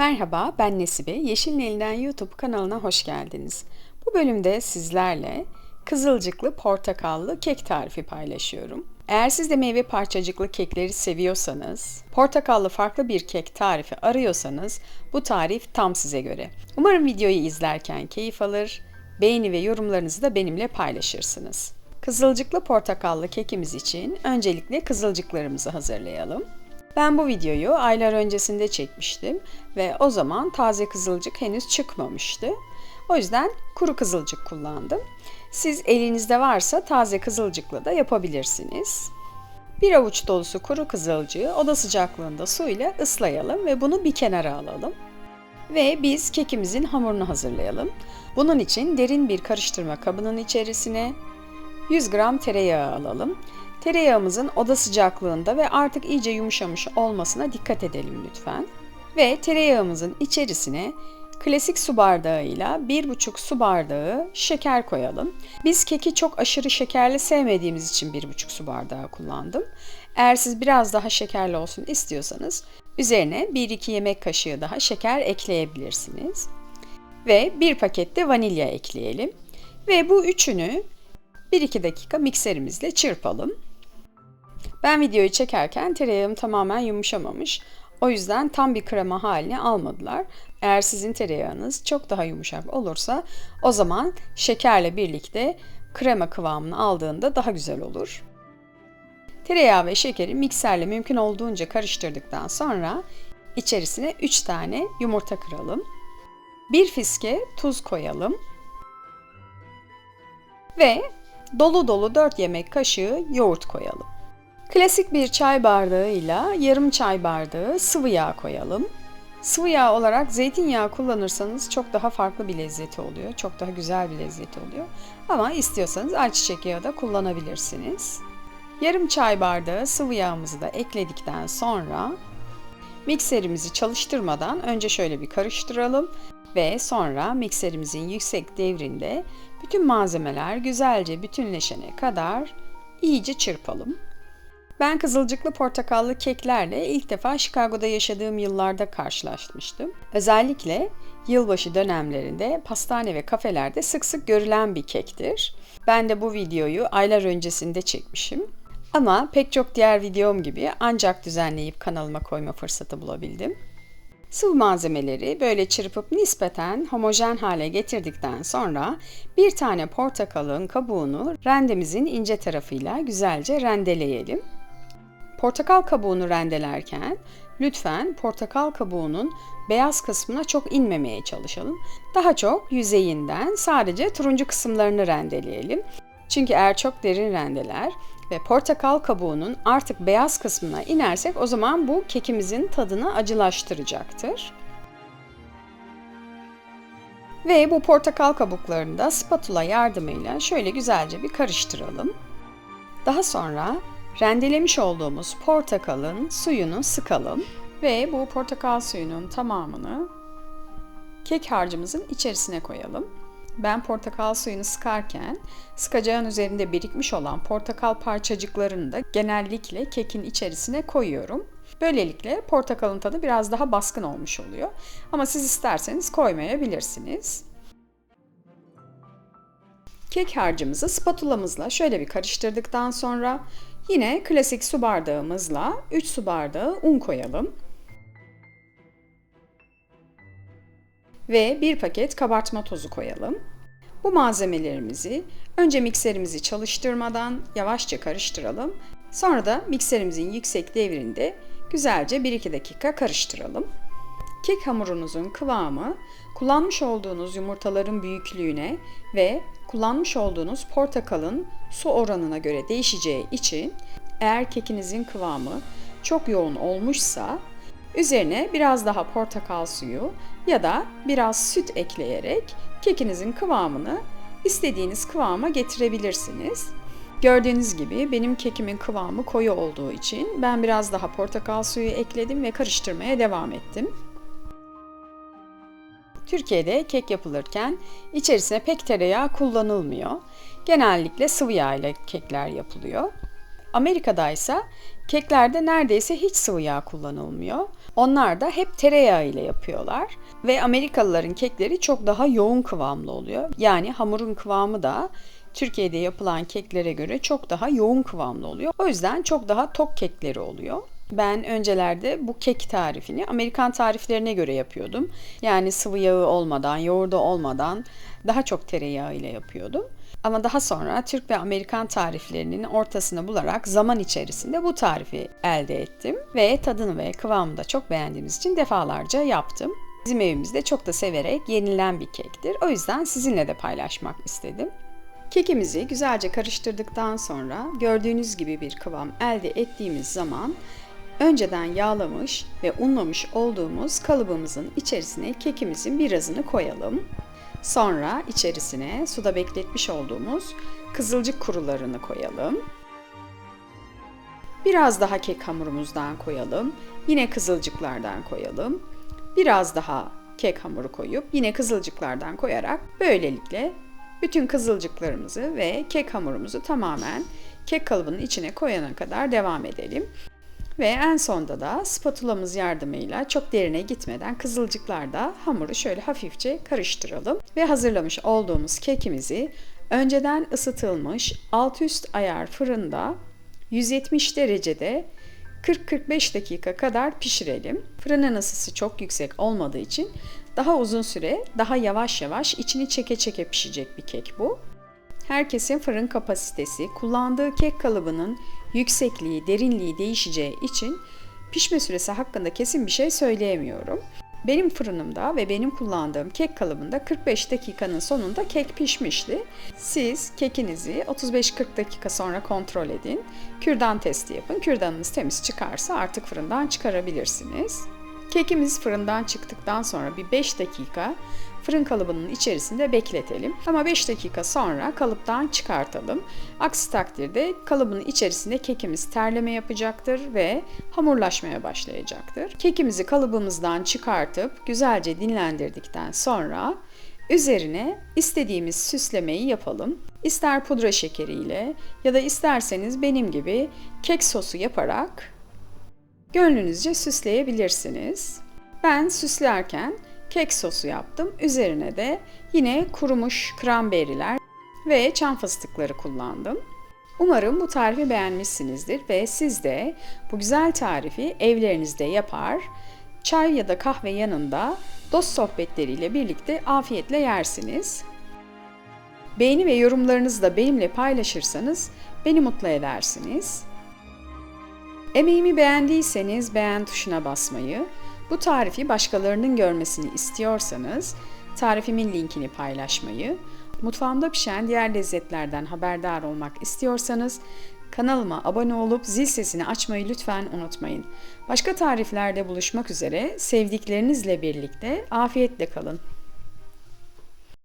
Merhaba, ben Nesibe. Yeşilin Elinden YouTube kanalına hoş geldiniz. Bu bölümde sizlerle kızılcıklı portakallı kek tarifi paylaşıyorum. Eğer siz de meyve parçacıklı kekleri seviyorsanız, portakallı farklı bir kek tarifi arıyorsanız bu tarif tam size göre. Umarım videoyu izlerken keyif alır, beğeni ve yorumlarınızı da benimle paylaşırsınız. Kızılcıklı portakallı kekimiz için öncelikle kızılcıklarımızı hazırlayalım. Ben bu videoyu aylar öncesinde çekmiştim ve o zaman taze kızılcık henüz çıkmamıştı. O yüzden kuru kızılcık kullandım. Siz elinizde varsa taze kızılcıkla da yapabilirsiniz. Bir avuç dolusu kuru kızılcığı oda sıcaklığında su ile ıslayalım ve bunu bir kenara alalım. Ve biz kekimizin hamurunu hazırlayalım. Bunun için derin bir karıştırma kabının içerisine 100 gram tereyağı alalım. Tereyağımızın oda sıcaklığında ve artık iyice yumuşamış olmasına dikkat edelim lütfen. Ve tereyağımızın içerisine klasik su bardağıyla 1,5 su bardağı şeker koyalım. Biz keki çok aşırı şekerli sevmediğimiz için 1,5 su bardağı kullandım. Eğer siz biraz daha şekerli olsun istiyorsanız üzerine 1-2 yemek kaşığı daha şeker ekleyebilirsiniz. Ve bir paket de vanilya ekleyelim. Ve bu üçünü 1-2 dakika mikserimizle çırpalım. Ben videoyu çekerken tereyağım tamamen yumuşamamış. O yüzden tam bir krema haline almadılar. Eğer sizin tereyağınız çok daha yumuşak olursa o zaman şekerle birlikte krema kıvamını aldığında daha güzel olur. Tereyağı ve şekeri mikserle mümkün olduğunca karıştırdıktan sonra içerisine 3 tane yumurta kıralım. Bir fiske tuz koyalım. Ve dolu dolu 4 yemek kaşığı yoğurt koyalım. Klasik bir çay bardağıyla yarım çay bardağı sıvı yağ koyalım. Sıvı yağ olarak zeytinyağı kullanırsanız çok daha farklı bir lezzeti oluyor. Çok daha güzel bir lezzeti oluyor. Ama istiyorsanız ayçiçek yağı da kullanabilirsiniz. Yarım çay bardağı sıvı yağımızı da ekledikten sonra mikserimizi çalıştırmadan önce şöyle bir karıştıralım ve sonra mikserimizin yüksek devrinde bütün malzemeler güzelce bütünleşene kadar iyice çırpalım. Ben kızılcıklı portakallı keklerle ilk defa Chicago'da yaşadığım yıllarda karşılaşmıştım. Özellikle yılbaşı dönemlerinde pastane ve kafelerde sık sık görülen bir kektir. Ben de bu videoyu aylar öncesinde çekmişim. Ama pek çok diğer videom gibi ancak düzenleyip kanalıma koyma fırsatı bulabildim. Sıvı malzemeleri böyle çırpıp nispeten homojen hale getirdikten sonra bir tane portakalın kabuğunu rendemizin ince tarafıyla güzelce rendeleyelim. Portakal kabuğunu rendelerken lütfen portakal kabuğunun beyaz kısmına çok inmemeye çalışalım. Daha çok yüzeyinden sadece turuncu kısımlarını rendeleyelim. Çünkü eğer çok derin rendeler ve portakal kabuğunun artık beyaz kısmına inersek o zaman bu kekimizin tadını acılaştıracaktır. Ve bu portakal kabuklarını da spatula yardımıyla şöyle güzelce bir karıştıralım. Daha sonra rendelemiş olduğumuz portakalın suyunu sıkalım ve bu portakal suyunun tamamını kek harcımızın içerisine koyalım. Ben portakal suyunu sıkarken sıkacağın üzerinde birikmiş olan portakal parçacıklarını da genellikle kekin içerisine koyuyorum. Böylelikle portakalın tadı biraz daha baskın olmuş oluyor. Ama siz isterseniz koymayabilirsiniz. Kek harcımızı spatulamızla şöyle bir karıştırdıktan sonra yine klasik su bardağımızla 3 su bardağı un koyalım. Ve bir paket kabartma tozu koyalım. Bu malzemelerimizi önce mikserimizi çalıştırmadan yavaşça karıştıralım. Sonra da mikserimizin yüksek devrinde güzelce 1-2 dakika karıştıralım. Kek hamurunuzun kıvamı kullanmış olduğunuz yumurtaların büyüklüğüne ve kullanmış olduğunuz portakalın su oranına göre değişeceği için eğer kekinizin kıvamı çok yoğun olmuşsa üzerine biraz daha portakal suyu ya da biraz süt ekleyerek kekinizin kıvamını istediğiniz kıvama getirebilirsiniz. Gördüğünüz gibi benim kekimin kıvamı koyu olduğu için ben biraz daha portakal suyu ekledim ve karıştırmaya devam ettim. Türkiye'de kek yapılırken içerisine pek tereyağı kullanılmıyor. Genellikle sıvı yağ ile kekler yapılıyor. Amerika'da ise Keklerde neredeyse hiç sıvı yağ kullanılmıyor. Onlar da hep tereyağı ile yapıyorlar ve Amerikalıların kekleri çok daha yoğun kıvamlı oluyor. Yani hamurun kıvamı da Türkiye'de yapılan keklere göre çok daha yoğun kıvamlı oluyor. O yüzden çok daha tok kekleri oluyor. Ben öncelerde bu kek tarifini Amerikan tariflerine göre yapıyordum. Yani sıvı yağı olmadan, yoğurdu olmadan daha çok tereyağı ile yapıyordum. Ama daha sonra Türk ve Amerikan tariflerinin ortasını bularak zaman içerisinde bu tarifi elde ettim ve tadını ve kıvamını da çok beğendiğimiz için defalarca yaptım. Bizim evimizde çok da severek yenilen bir kektir. O yüzden sizinle de paylaşmak istedim. Kekimizi güzelce karıştırdıktan sonra gördüğünüz gibi bir kıvam elde ettiğimiz zaman önceden yağlamış ve unlamış olduğumuz kalıbımızın içerisine kekimizin birazını koyalım. Sonra içerisine suda bekletmiş olduğumuz kızılcık kurularını koyalım. Biraz daha kek hamurumuzdan koyalım. Yine kızılcıklardan koyalım. Biraz daha kek hamuru koyup yine kızılcıklardan koyarak böylelikle bütün kızılcıklarımızı ve kek hamurumuzu tamamen kek kalıbının içine koyana kadar devam edelim. Ve en sonda da spatulamız yardımıyla çok derine gitmeden kızılcıklarda hamuru şöyle hafifçe karıştıralım. Ve hazırlamış olduğumuz kekimizi önceden ısıtılmış alt üst ayar fırında 170 derecede 40-45 dakika kadar pişirelim. Fırının ısısı çok yüksek olmadığı için daha uzun süre, daha yavaş yavaş içini çeke çeke pişecek bir kek bu. Herkesin fırın kapasitesi, kullandığı kek kalıbının yüksekliği, derinliği değişeceği için pişme süresi hakkında kesin bir şey söyleyemiyorum. Benim fırınımda ve benim kullandığım kek kalıbında 45 dakikanın sonunda kek pişmişti. Siz kekinizi 35-40 dakika sonra kontrol edin. Kürdan testi yapın. Kürdanınız temiz çıkarsa artık fırından çıkarabilirsiniz. Kekimiz fırından çıktıktan sonra bir 5 dakika fırın kalıbının içerisinde bekletelim. Ama 5 dakika sonra kalıptan çıkartalım. Aksi takdirde kalıbın içerisinde kekimiz terleme yapacaktır ve hamurlaşmaya başlayacaktır. Kekimizi kalıbımızdan çıkartıp güzelce dinlendirdikten sonra Üzerine istediğimiz süslemeyi yapalım. İster pudra şekeriyle ya da isterseniz benim gibi kek sosu yaparak gönlünüzce süsleyebilirsiniz. Ben süslerken kek sosu yaptım. Üzerine de yine kurumuş kramberiler ve çam fıstıkları kullandım. Umarım bu tarifi beğenmişsinizdir ve siz de bu güzel tarifi evlerinizde yapar, çay ya da kahve yanında dost sohbetleriyle birlikte afiyetle yersiniz. Beğeni ve yorumlarınızı da benimle paylaşırsanız beni mutlu edersiniz. Emeğimi beğendiyseniz beğen tuşuna basmayı, bu tarifi başkalarının görmesini istiyorsanız tarifimin linkini paylaşmayı, mutfağımda pişen diğer lezzetlerden haberdar olmak istiyorsanız kanalıma abone olup zil sesini açmayı lütfen unutmayın. Başka tariflerde buluşmak üzere sevdiklerinizle birlikte afiyetle kalın.